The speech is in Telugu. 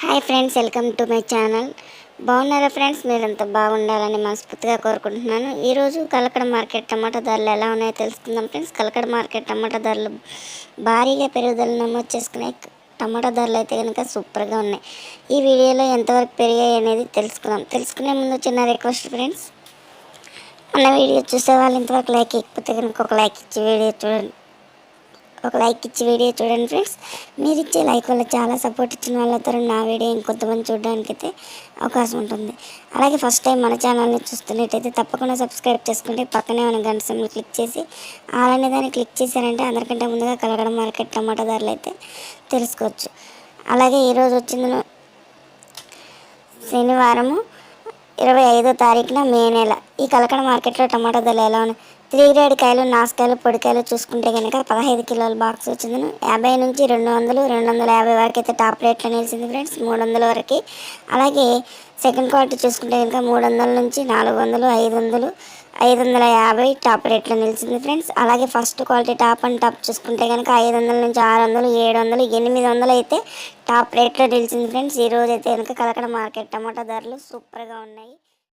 Hi friends welcome to my channel. బాగున్నారా ఫ్రెండ్స్? మీరంతా బాగుండాలని మనస్ఫూర్తిగా కోరుకుంటున్నాను. ఈరోజు కలకడ మార్కెట్ టమాటా ధరలు ఎలా ఉన్నాయో తెలుసుకుందాం ఫ్రెండ్స్. కలకడ మార్కెట్ టమాటా ధరలు భారీగా పెరుగుదల నమోదు చేసుకునే టమాటా ధరలు అయితే కనుక సూపర్గా ఉన్నాయి. ఈ వీడియోలో ఎంతవరకు పెరిగాయి అనేది తెలుసుకుందాం. తెలుసుకునే ముందు చిన్న రిక్వెస్ట్ ఫ్రెండ్స్. మన వీడియో చూసే వాళ్ళు ఇంతవరకు లైక్ ఇకపోతే కనుక ఒక లైక్ ఇచ్చి వీడియో చూడండి. ఒక లైక్ ఇచ్చి వీడియో చూడండి ఫ్రెండ్స్. మీరు ఇచ్చే లైక్ వల్ల చాలా సపోర్ట్ ఇచ్చిన వాళ్ళతో నా వీడియో ఇంకొంతమంది చూడడానికి అయితే అవకాశం ఉంటుంది. అలాగే ఫస్ట్ టైం మన ఛానల్ని చూస్తున్నట్టయితే తప్పకుండా సబ్స్క్రైబ్ చేసుకుంటే పక్కనే ఉన్న గంట సింబల్ క్లిక్ చేసి అలానే దాన్ని క్లిక్ చేశారంటే అందరికంటే ముందుగా కలగడం మార్కెట్ టమాటా ధరలు అయితే తెలుసుకోవచ్చు. అలాగే ఈరోజు వచ్చింది శనివారము ఇరవై ఐదో తారీఖున మే నెల. ఈ కలకడ మార్కెట్లో టమాటా ధరలు ఎలా ఉన్నాయి త్రీ గ్రేడ్ కాయలు నాసుకాయలు పొడికాయలు చూసుకుంటే కనుక పదహైదు కిలోల బాక్స్ వచ్చింది యాభై నుంచి రెండు వందలు రెండు వందల యాభై వరకు అయితే టాప్ రేట్లో నిలిచింది ఫ్రెండ్స్ మూడు వందల వరకు. అలాగే సెకండ్ క్వాలిటీ చూసుకుంటే కనుక మూడు వందల నుంచి నాలుగు వందలు ఐదు వందలు ఐదు వందల యాభై టాప్ రేట్లో నిలిచింది ఫ్రెండ్స్. అలాగే first quality top and top చూసుకుంటే కనుక ఐదు వందల నుంచి ఆరు వందలు ఏడు వందలు ఎనిమిది వందలు అయితే టాప్ రేట్లో నిలిచింది ఫ్రెండ్స్. ఈరోజు అయితే కనుక కలకడ మార్కెట్ టమాటా ధరలు సూపర్గా ఉన్నాయి.